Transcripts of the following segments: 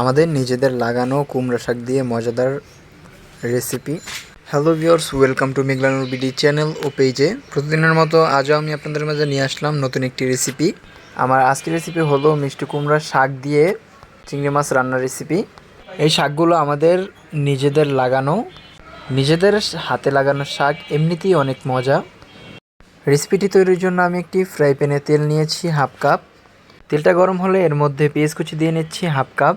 আমাদের নিজেদের লাগানো কুমড়া শাক দিয়ে মজাদার recipe hello viewers welcome to Meghlanur BD channel ও পেজে প্রতিদিনের মতো আজও আমি আপনাদের মাঝে নিয়ে আসলাম নতুন একটি রেসিপি আমার আজকের রেসিপি হলো মিষ্টি কুমড়ার শাক দিয়ে চিংড়ি মাছ রান্নার রেসিপি এই শাকগুলো আমাদের নিজেদের লাগানো, নিজেদের হাতে লাগানো শাক এমনিতেই অনেক মজা। রেসিপিটি তৈরির জন্য আমি একটি ফ্রাই প্যানে তেল নিয়েছি হাফ কাপ। তেলটা গরম হলে এর মধ্যে পেঁয়াজ কুচি দিয়ে নিচ্ছি হাফ কাপ।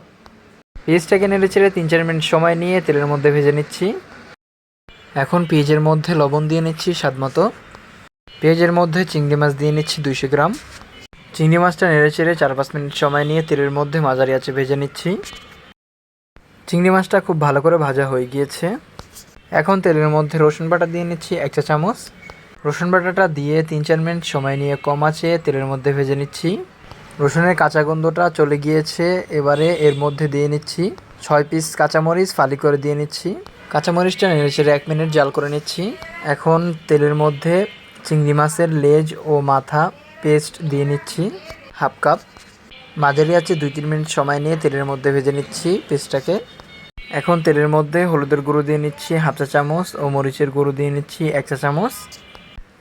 পেঁয়াজটাকে নেড়ে চেড়ে তিন চার মিনিট সময় নিয়ে তেলের মধ্যে ভেজে নিচ্ছি। এখন পেঁয়াজের মধ্যে লবণ দিয়ে নিচ্ছি স্বাদ মতো। পেঁয়াজের মধ্যে চিংড়ি মাছ দিয়ে নিচ্ছি দুইশো গ্রাম। চিংড়ি মাছটা নেড়ে চেড়ে চার পাঁচ মিনিট সময় নিয়ে তেলের মধ্যে মাঝারি আছে ভেজে নিচ্ছি। চিংড়ি মাছটা খুব ভালো করে ভাজা হয়ে গিয়েছে। এখন তেলের মধ্যে রসুন বাটা দিয়ে নিচ্ছি এক চা চামচ। রসুন বাটাটা দিয়ে তিন চার মিনিট সময় নিয়ে কম আছে তেলের মধ্যে ভেজে নিচ্ছি। রসুনের কাঁচা গন্ধটা চলে গিয়েছে। এবারে এর মধ্যে দিয়ে নিচ্ছি ছয় পিস কাঁচামরিচ, ফালি করে দিয়ে নিচ্ছি। কাঁচামরিচটা নেড়ে চেড়ে এক মিনিট জাল করে নিচ্ছি। এখন তেলের মধ্যে চিংড়ি মাছের লেজ ও মাথা পেস্ট দিয়ে নিচ্ছি হাফ কাপ। মাঝারি আছে দুই তিন মিনিট সময় নিয়ে তেলের মধ্যে ভেজে নিচ্ছি পেস্টটাকে। এখন তেলের মধ্যে হলুদের গুঁড়ো দিয়ে নিচ্ছি হাফ চা চামচ ও মরিচের গুঁড়ো দিয়ে নিচ্ছি এক চা চামচ।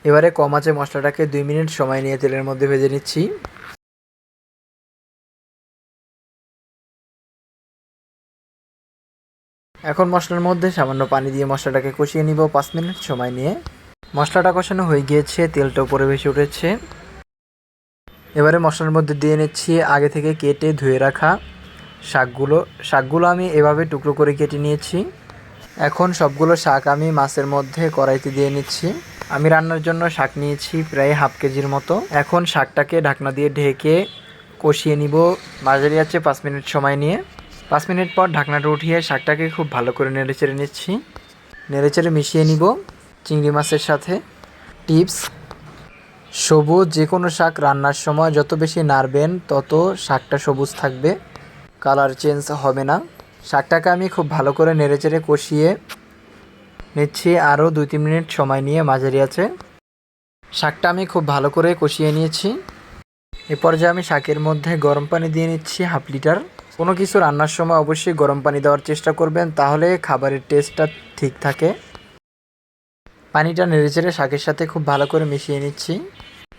এবারে কম আছে মশলাটাকে দুই মিনিট সময় নিয়ে তেলের মধ্যে ভেজে নিচ্ছি। এখন মশলার মধ্যে সামান্য পানি দিয়ে মশলাটাকে কষিয়ে নিব পাঁচ মিনিট সময় নিয়ে। মশলাটা কষানো হয়ে গিয়েছে তেলটা উপরে ভেসে উঠেছে। এবারে মশলার মধ্যে দিয়ে নিচ্ছি আগে থেকে কেটে ধুয়ে রাখা শাকগুলো। শাকগুলো আমি এভাবে টুকরো করে কেটে নিয়েছি। এখন সবগুলো শাক আমি মাছের মধ্যে কড়াইতে দিয়ে নিচ্ছি। আমি রান্নার জন্য শাক নিয়েছি প্রায় হাফ কেজির মতো। এখন শাকটাকে ঢাকনা দিয়ে ঢেকে কষিয়ে নিব। মাঝারি আছে পাঁচ মিনিট সময় নিয়ে। পাঁচ মিনিট পর ঢাকনাটা উঠিয়ে শাকটাকে খুব ভালো করে নেড়ে চেড়ে নিচ্ছি। নেড়ে চেড়ে মিশিয়ে নিব চিংড়ি মাছের সাথে। টিপস, সবুজ যে কোনো শাক রান্নার সময় যত বেশি নাড়বেন তত শাকটা সবুজ থাকবে, কালার চেঞ্জ হবে না। শাকটাকে আমি খুব ভালো করে নেড়ে চেড়ে কষিয়ে নিচ্ছি আরও দুই তিন মিনিট সময় নিয়ে মাঝারি আছে। শাকটা আমি খুব ভালো করে কষিয়ে নিয়েছি। এ পর্যায়ে আমি শাকের মধ্যে গরম পানি দিয়ে নিচ্ছি হাফ লিটার। কোনো কিছু রান্নার সময় অবশ্যই গরম পানি দেওয়ার চেষ্টা করবেন, তাহলে খাবারের টেস্টটা ঠিক থাকে। পানিটা নেড়েচেড়ে শাকের সাথে খুব ভালো করে মিশিয়ে নিচ্ছি।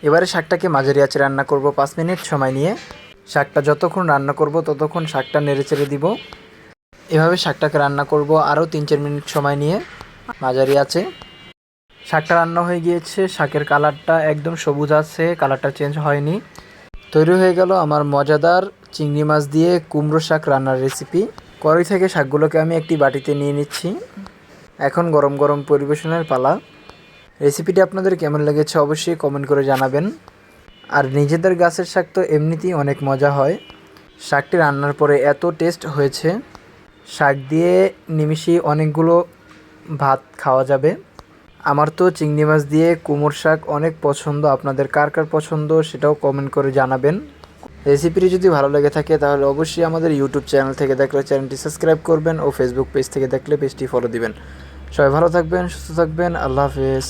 এবারে শাকটাকে মাঝারি আঁচে রান্না করব পাঁচ মিনিট সময় নিয়ে। শাকটা যতক্ষণ রান্না করব ততক্ষণ শাকটা নেড়ে নেড়েচেড়ে দিব। এভাবে শাকটাকে রান্না করব আরও তিন চার মিনিট সময় নিয়ে, মাঝারি আছে শাকটা রান্না হয়ে গিয়েছে, শাকের কালারটা একদম সবুজ আছে, কালারটা চেঞ্জ হয়নি। তৈরি হয়ে গেল আমার মজাদার চিংড়ি মাছ দিয়ে কুমড়ো শাক রান্নার রেসিপি কড়াই থেকে শাকগুলোকে আমি একটি বাটিতে নিয়ে নিচ্ছি। এখন গরম গরম পরিবেশনের পালা। রেসিপিটি আপনাদের কেমন লেগেছে অবশ্যই কমেন্ট করে জানাবেন। আর নিজেদের গাছের শাক তো এমনিতেই অনেক মজা হয়। শাকটি রান্নার পরে এত টেস্ট হয়েছে। শাক দিয়ে নিমিষেই অনেকগুলো ভাত খাওয়া যাবে। আমার তো চিংড়ি মাছ দিয়ে কুমোর শাক অনেক পছন্দ। আপনাদের কার কার পছন্দ সেটাও কমেন্ট করে জানাবেন। রেসিপিটি যদি ভালো লেগে থাকে তাহলে অবশ্যই আমাদের ইউটিউব চ্যানেল থেকে দেখলে চ্যানেলটি সাবস্ক্রাইব করবেন ও ফেসবুক পেজ থেকে দেখলে পেজটি ফলো দিবেন। সবাই ভালো থাকবেন, সুস্থ থাকবেন, আল্লাহ হাফেজ।